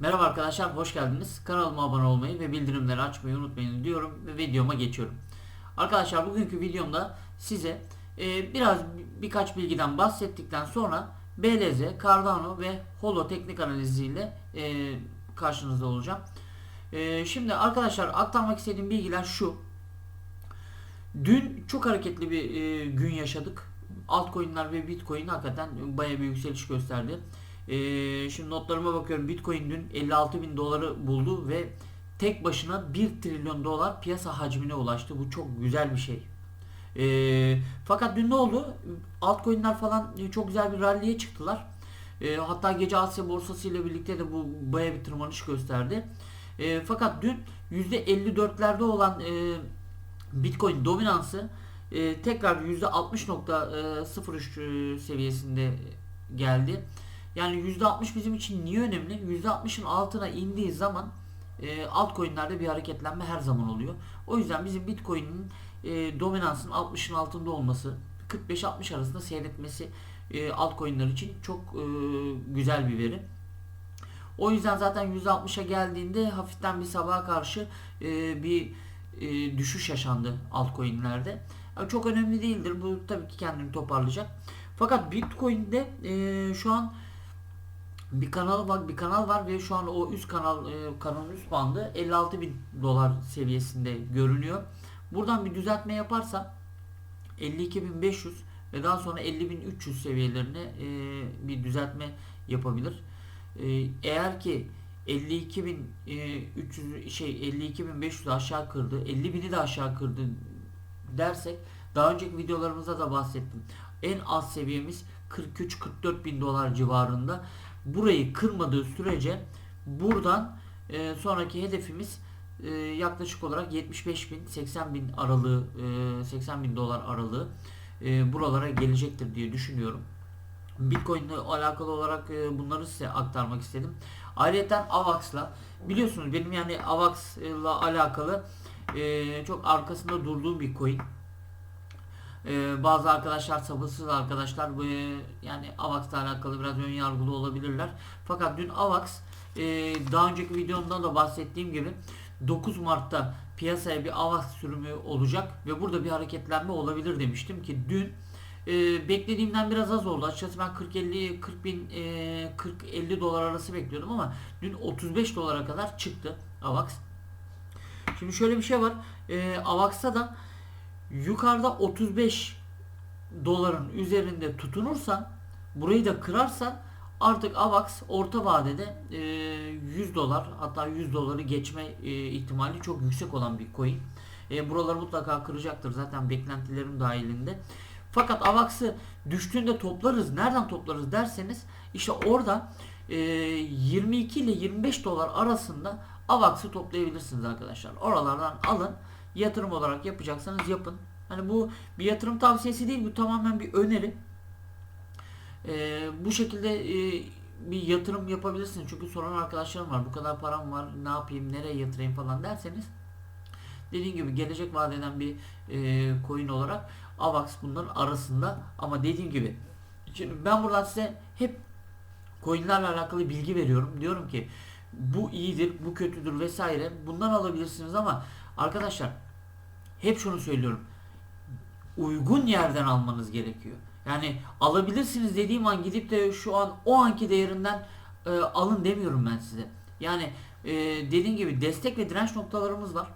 Merhaba arkadaşlar, hoş geldiniz. Kanalıma abone olmayı ve bildirimleri açmayı unutmayın diyorum ve videoma geçiyorum. Arkadaşlar bugünkü videomda size e, biraz bir- birkaç bilgiden bahsettikten sonra BLZ, Cardano ve Holo teknik analiziyle e, karşınızda olacağım. E, şimdi arkadaşlar aktarmak istediğim bilgiler şu. Dün çok hareketli bir e, gün yaşadık. Altcoin'ler ve Bitcoin hakikaten bayağı bir yükseliş gösterdi. Ee, şimdi notlarıma bakıyorum. Bitcoin dün 56 bin doları buldu ve tek başına 1 trilyon dolar piyasa hacmine ulaştı. Bu çok güzel bir şey. Ee, fakat dün ne oldu? Altcoin'ler falan çok güzel bir rally'e çıktılar. Ee, hatta gece Asya borsası ile birlikte de bu baya bir tırmanış gösterdi. Ee, fakat dün %54'lerde olan e, Bitcoin dominansı e, tekrar %60.03 e, seviyesinde geldi. Yani %60 bizim için niye önemli? %60'ın altına indiği zaman e, altcoin'lerde bir hareketlenme her zaman oluyor. O yüzden bizim Bitcoin'in e, dominansın 60'ın altında olması, 45-60 arasında seyretmesi e, altcoin'ler için çok e, güzel bir veri. O yüzden zaten %60'a geldiğinde hafiften bir sabaha karşı e, bir e, düşüş yaşandı altcoin'lerde. Yani çok önemli değildir. Bu tabii ki kendini toparlayacak. Fakat Bitcoin'de e, şu an bir kanal var, bir kanal var ve şu an o üst kanal e, kanalın üst bandı 56 bin dolar seviyesinde görünüyor. Buradan bir düzeltme yaparsa 52.500 ve daha sonra 50.300 seviyelerine e, bir düzeltme yapabilir. E, eğer ki 52.300 şey 52.500 aşağı kırdı, 50.000'i de aşağı kırdı dersek daha önceki videolarımızda da bahsettim. En az seviyemiz 43-44 bin dolar civarında. Burayı kırmadığı sürece buradan e, sonraki hedefimiz e, yaklaşık olarak 75 bin 80 bin aralığı e, 80 bin dolar aralığı e, buralara gelecektir diye düşünüyorum. Bitcoin ile alakalı olarak e, bunları size aktarmak istedim. Ayrıca AVAX'la biliyorsunuz benim yani AVAX'la alakalı e, çok arkasında durduğum bir coin. E, bazı arkadaşlar sabırsız arkadaşlar bu yani AVAX'la alakalı biraz ön yargılı olabilirler. Fakat dün AVAX e, daha önceki videomda da bahsettiğim gibi 9 Mart'ta piyasaya bir AVAX sürümü olacak ve burada bir hareketlenme olabilir demiştim ki dün e, beklediğimden biraz az oldu. Açıkçası ben 40-50 40 bin e, 40-50 dolar arası bekliyordum ama dün 35 dolara kadar çıktı AVAX. Şimdi şöyle bir şey var. E, AVAX'ta da yukarıda 35 doların üzerinde tutunursan burayı da kırarsan artık AVAX orta vadede e, 100 dolar hatta 100 doları geçme e, ihtimali çok yüksek olan bir coin. E, buraları mutlaka kıracaktır zaten beklentilerim dahilinde. Fakat AVAX'ı düştüğünde toplarız. Nereden toplarız derseniz işte orada e, 22 ile 25 dolar arasında AVAX'ı toplayabilirsiniz arkadaşlar. Oralardan alın. Yatırım olarak yapacaksanız yapın. Hani bu bir yatırım tavsiyesi değil. Bu tamamen bir öneri. E, bu şekilde e, bir yatırım yapabilirsiniz. Çünkü soran arkadaşlarım var. Bu kadar param var. Ne yapayım? Nereye yatırayım falan derseniz dediğim gibi gelecek vadeden bir e, coin olarak AVAX bunların arasında ama dediğim gibi şimdi ben buradan size hep coinlerle alakalı bilgi veriyorum. Diyorum ki bu iyidir, bu kötüdür vesaire. Bundan alabilirsiniz ama arkadaşlar hep şunu söylüyorum. Uygun yerden almanız gerekiyor. Yani alabilirsiniz dediğim an gidip de şu an o anki değerinden e, alın demiyorum ben size. Yani e, dediğim gibi destek ve direnç noktalarımız var.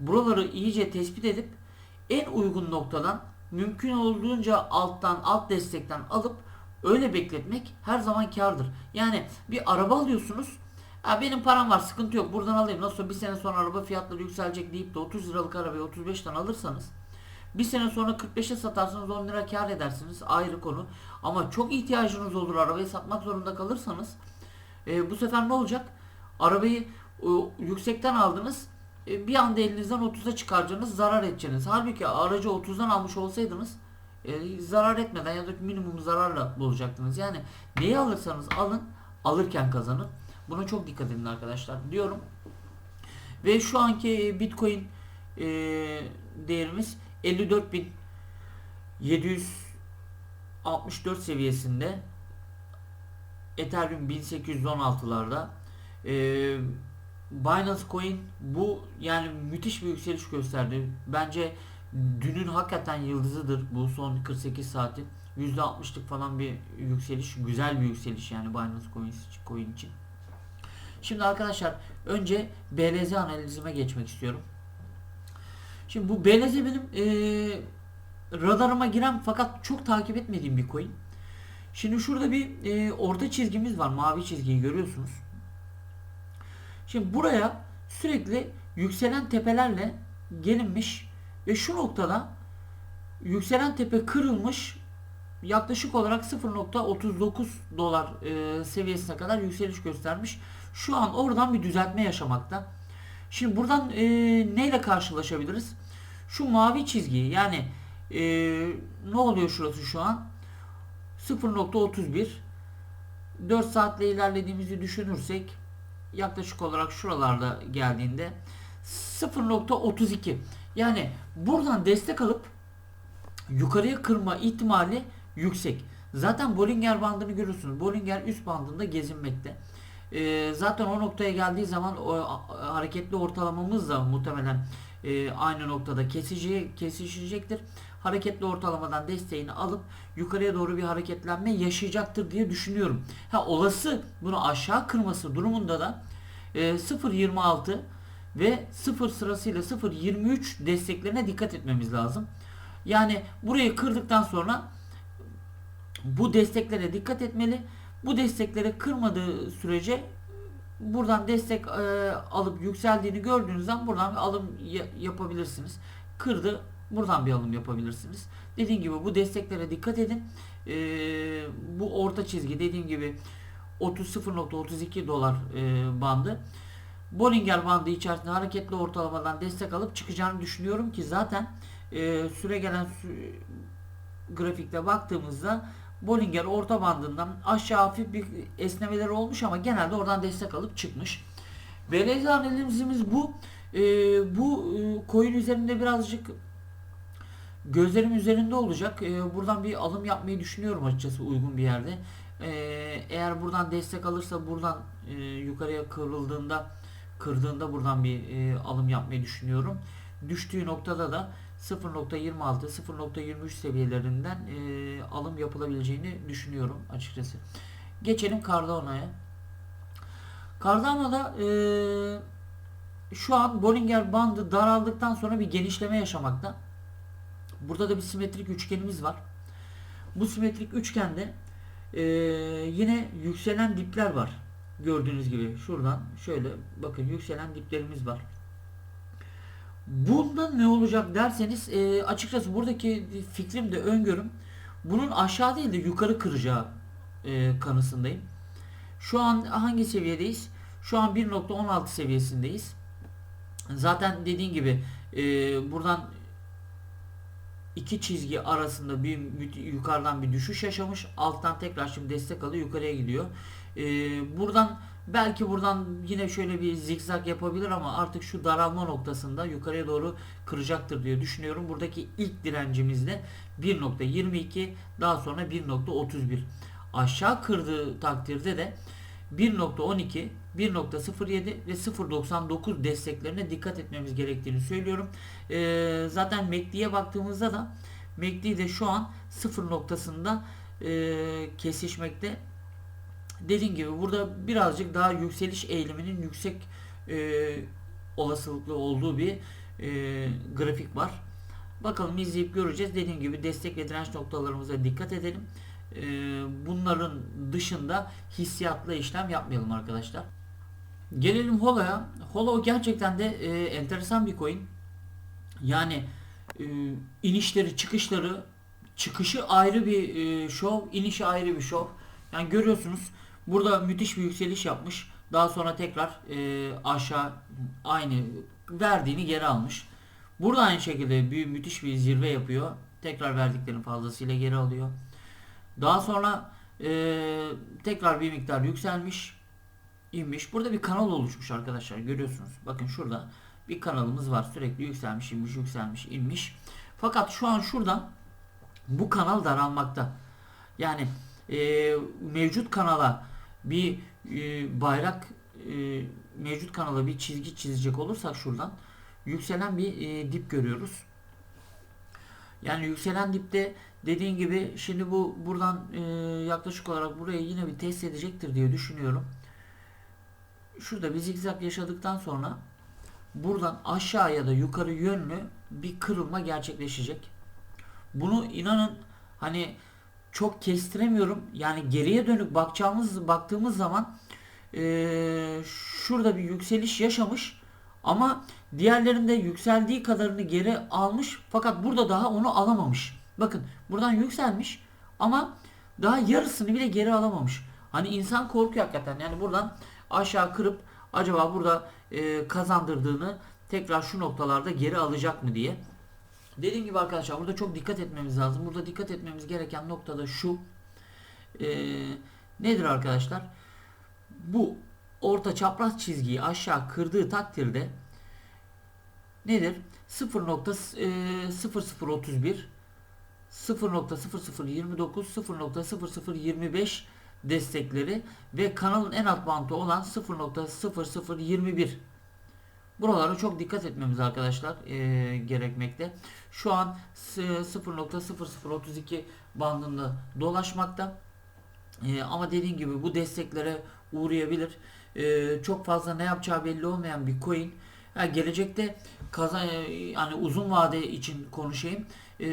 Buraları iyice tespit edip en uygun noktadan mümkün olduğunca alttan alt destekten alıp öyle bekletmek her zaman kardır. Yani bir araba alıyorsunuz. Ya benim param var sıkıntı yok buradan alayım. Nasıl bir sene sonra araba fiyatları yükselecek deyip de 30 liralık arabayı 35'ten alırsanız bir sene sonra 45'e satarsanız 10 lira kar edersiniz ayrı konu. Ama çok ihtiyacınız olur arabayı satmak zorunda kalırsanız e, bu sefer ne olacak? Arabayı e, yüksekten aldınız e, bir anda elinizden 30'a çıkaracaksınız zarar edeceksiniz. Halbuki aracı 30'dan almış olsaydınız e, zarar etmeden ya da minimum zararla bulacaktınız. Yani neyi alırsanız alın alırken kazanın. Buna çok dikkat edin arkadaşlar diyorum. Ve şu anki Bitcoin e, değerimiz 54.764 seviyesinde Ethereum 1816'larda E, Binance Coin bu yani müthiş bir yükseliş gösterdi. Bence dünün hakikaten yıldızıdır bu son 48 saati. %60'lık falan bir yükseliş. Güzel bir yükseliş yani Binance Coin, coin için. Şimdi arkadaşlar önce BLZ analizime geçmek istiyorum. Şimdi bu BLZ benim eee, radarıma giren fakat çok takip etmediğim bir coin. Şimdi şurada bir eee, orta çizgimiz var. Mavi çizgiyi görüyorsunuz. Şimdi buraya sürekli yükselen tepelerle gelinmiş ve şu noktada yükselen tepe kırılmış yaklaşık olarak 0.39 dolar e, seviyesine kadar yükseliş göstermiş. Şu an oradan bir düzeltme yaşamakta. Şimdi buradan e, neyle karşılaşabiliriz? Şu mavi çizgiyi yani e, ne oluyor şurası şu an? 0.31 4 saatle ilerlediğimizi düşünürsek yaklaşık olarak şuralarda geldiğinde 0.32 yani buradan destek alıp yukarıya kırma ihtimali yüksek. Zaten Bollinger bandını görüyorsunuz. Bollinger üst bandında gezinmekte. Ee, zaten o noktaya geldiği zaman o hareketli ortalamamız da muhtemelen e, aynı noktada kesici, kesişecektir. Hareketli ortalamadan desteğini alıp yukarıya doğru bir hareketlenme yaşayacaktır diye düşünüyorum. Ha olası bunu aşağı kırması durumunda da e, 0.26 ve 0 sırasıyla 0.23 desteklerine dikkat etmemiz lazım. Yani burayı kırdıktan sonra bu desteklere dikkat etmeli. Bu destekleri kırmadığı sürece buradan destek e, alıp yükseldiğini gördüğünüz zaman buradan alım ya- yapabilirsiniz. Kırdı buradan bir alım yapabilirsiniz. Dediğim gibi bu desteklere dikkat edin. E, bu orta çizgi dediğim gibi 30 0.32 dolar e, bandı. Bollinger bandı içerisinde hareketli ortalamadan destek alıp çıkacağını düşünüyorum ki zaten e, süre gelen sü- grafikte baktığımızda Bollinger orta bandından aşağı hafif bir esnemeler olmuş ama genelde oradan destek alıp çıkmış. BLZ analizimiz bu. E, bu e, üzerinde birazcık gözlerim üzerinde olacak. E, buradan bir alım yapmayı düşünüyorum açıkçası uygun bir yerde. E, eğer buradan destek alırsa buradan e, yukarıya kırıldığında kırdığında buradan bir e, alım yapmayı düşünüyorum. Düştüğü noktada da 0.26 0.23 seviyelerinden e, alım yapılabileceğini düşünüyorum açıkçası. Geçelim Cardano'ya. Cardano'da e, şu an Bollinger bandı daraldıktan sonra bir genişleme yaşamakta. Burada da bir simetrik üçgenimiz var. Bu simetrik üçgende e, yine yükselen dipler var. Gördüğünüz gibi şuradan şöyle bakın yükselen diplerimiz var. Bunda ne olacak derseniz e, açıkçası buradaki fikrim de öngörüm bunun aşağı değil de yukarı kıracağı e, kanısındayım. Şu an hangi seviyedeyiz? Şu an 1.16 seviyesindeyiz. Zaten dediğim gibi e, buradan iki çizgi arasında bir yukarıdan bir düşüş yaşamış. Alttan tekrar şimdi destek alıyor yukarıya gidiyor. E, buradan belki buradan yine şöyle bir zikzak yapabilir ama artık şu daralma noktasında yukarıya doğru kıracaktır diye düşünüyorum. Buradaki ilk direncimiz de 1.22 daha sonra 1.31 aşağı kırdığı takdirde de 1.12, 1.07 ve 0.99 desteklerine dikkat etmemiz gerektiğini söylüyorum. Ee, zaten MACD'ye baktığımızda da MACD de şu an 0 noktasında e, kesişmekte. Dediğim gibi burada birazcık daha yükseliş eğiliminin yüksek e, olasılıklı olduğu bir e, grafik var. Bakalım izleyip göreceğiz. Dediğim gibi destek ve direnç noktalarımıza dikkat edelim. E, bunların dışında hissiyatla işlem yapmayalım arkadaşlar. Gelelim Holo'ya. Holo gerçekten de e, enteresan bir coin. Yani e, inişleri, çıkışları, çıkışı ayrı bir e, şov, inişi ayrı bir şov. Yani görüyorsunuz burada müthiş bir yükseliş yapmış. Daha sonra tekrar e, aşağı aynı verdiğini geri almış. Burada aynı şekilde bir müthiş bir zirve yapıyor. Tekrar verdiklerinin fazlasıyla geri alıyor. Daha sonra e, tekrar bir miktar yükselmiş, inmiş. Burada bir kanal oluşmuş arkadaşlar. Görüyorsunuz. Bakın şurada bir kanalımız var. Sürekli yükselmiş, inmiş, yükselmiş, inmiş. Fakat şu an şuradan bu kanal daralmakta. Yani e, mevcut kanala bir e, bayrak e, mevcut kanala bir çizgi çizecek olursak şuradan yükselen bir e, dip görüyoruz. Yani yükselen dipte dediğin gibi şimdi bu buradan e, yaklaşık olarak burayı yine bir test edecektir diye düşünüyorum. Şurada bir zigzag yaşadıktan sonra buradan aşağı ya da yukarı yönlü bir kırılma gerçekleşecek. Bunu inanın hani çok kestiremiyorum. Yani geriye dönük bakacağımız baktığımız zaman eee, şurada bir yükseliş yaşamış ama diğerlerinde yükseldiği kadarını geri almış fakat burada daha onu alamamış. Bakın buradan yükselmiş ama daha yarısını bile geri alamamış. Hani insan korkuyor hakikaten. Yani buradan aşağı kırıp acaba burada eee, kazandırdığını tekrar şu noktalarda geri alacak mı diye. Dediğim gibi arkadaşlar burada çok dikkat etmemiz lazım. Burada dikkat etmemiz gereken nokta da şu. Ee, nedir arkadaşlar? Bu orta çapraz çizgiyi aşağı kırdığı takdirde nedir? e, 0.0031 0.0029 0.0025 destekleri ve kanalın en alt bandı olan 0.0021 Buralara çok dikkat etmemiz arkadaşlar eee, gerekmekte. Şu an s- 0.0032 bandında dolaşmakta. Eee, ama dediğim gibi bu desteklere uğrayabilir. Eee, çok fazla ne yapacağı belli olmayan bir coin. Ha, gelecekte kazan yani uzun vade için konuşayım. Eee,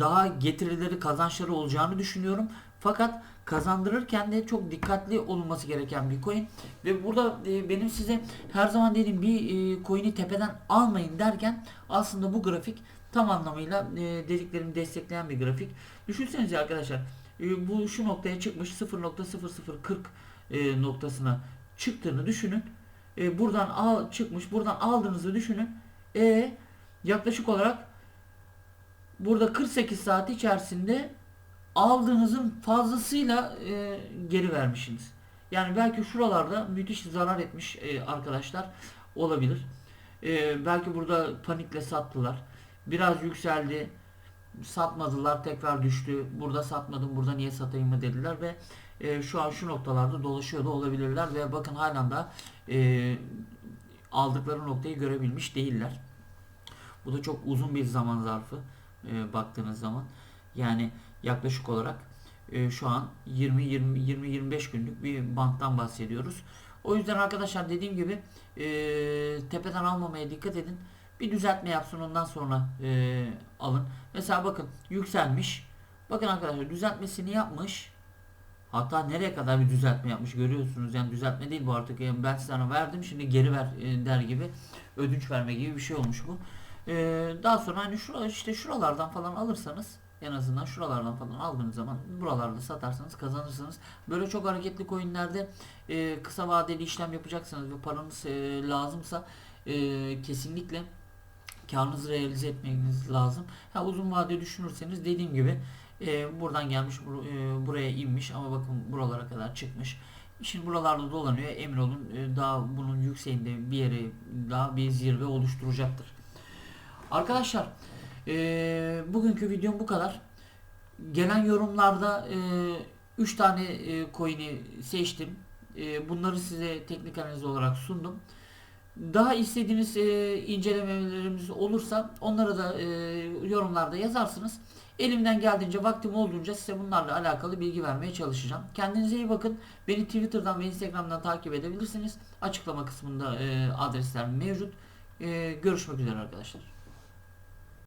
daha getirileri kazançları olacağını düşünüyorum. Fakat kazandırırken de çok dikkatli olunması gereken bir coin. Ve burada e, benim size her zaman dediğim bir e, coin'i tepeden almayın derken aslında bu grafik tam anlamıyla e, dediklerimi destekleyen bir grafik. Düşünsenize arkadaşlar e, bu şu noktaya çıkmış 0.0040 e, noktasına çıktığını düşünün. E, buradan al çıkmış buradan aldığınızı düşünün. E yaklaşık olarak burada 48 saat içerisinde aldığınızın fazlasıyla e, geri vermişsiniz. Yani belki şuralarda müthiş zarar etmiş e, arkadaşlar olabilir. E, belki burada panikle sattılar. Biraz yükseldi. Satmadılar tekrar düştü. Burada satmadım burada niye satayım mı dediler ve e, şu an şu noktalarda dolaşıyor da olabilirler ve bakın halen da e, aldıkları noktayı görebilmiş değiller. Bu da çok uzun bir zaman zarfı e, baktığınız zaman. Yani yaklaşık olarak e, şu an 20 20 20 25 günlük bir banttan bahsediyoruz. O yüzden arkadaşlar dediğim gibi e, tepeden almamaya dikkat edin. Bir düzeltme yapsın ondan sonra e, alın. Mesela bakın yükselmiş. Bakın arkadaşlar düzeltmesini yapmış. Hatta nereye kadar bir düzeltme yapmış görüyorsunuz. Yani düzeltme değil bu artık. Yani ben sana verdim şimdi geri ver e, der gibi ödünç verme gibi bir şey olmuş bu. E, daha sonra hani şura, işte şuralardan falan alırsanız en azından şuralardan falan aldığınız zaman buralarda satarsanız kazanırsınız. Böyle çok hareketli coinlerde e, kısa vadeli işlem yapacaksanız ve paranız e, lazımsa e, kesinlikle karınızı realize etmeniz lazım. Ha, uzun vade düşünürseniz dediğim gibi e, buradan gelmiş bur- e, buraya inmiş ama bakın buralara kadar çıkmış. Şimdi buralarda dolanıyor. Emin olun e, daha bunun yükseğinde bir yere daha bir zirve oluşturacaktır. Arkadaşlar e, bugünkü videom bu kadar. Gelen yorumlarda 3 tane e, coin'i seçtim. E, bunları size teknik analiz olarak sundum. Daha istediğiniz e, incelemelerimiz olursa onları da e, yorumlarda yazarsınız. Elimden geldiğince vaktim olduğunca size bunlarla alakalı bilgi vermeye çalışacağım. Kendinize iyi bakın. Beni Twitter'dan ve Instagram'dan takip edebilirsiniz. Açıklama kısmında e, adresler mevcut. E, görüşmek üzere arkadaşlar.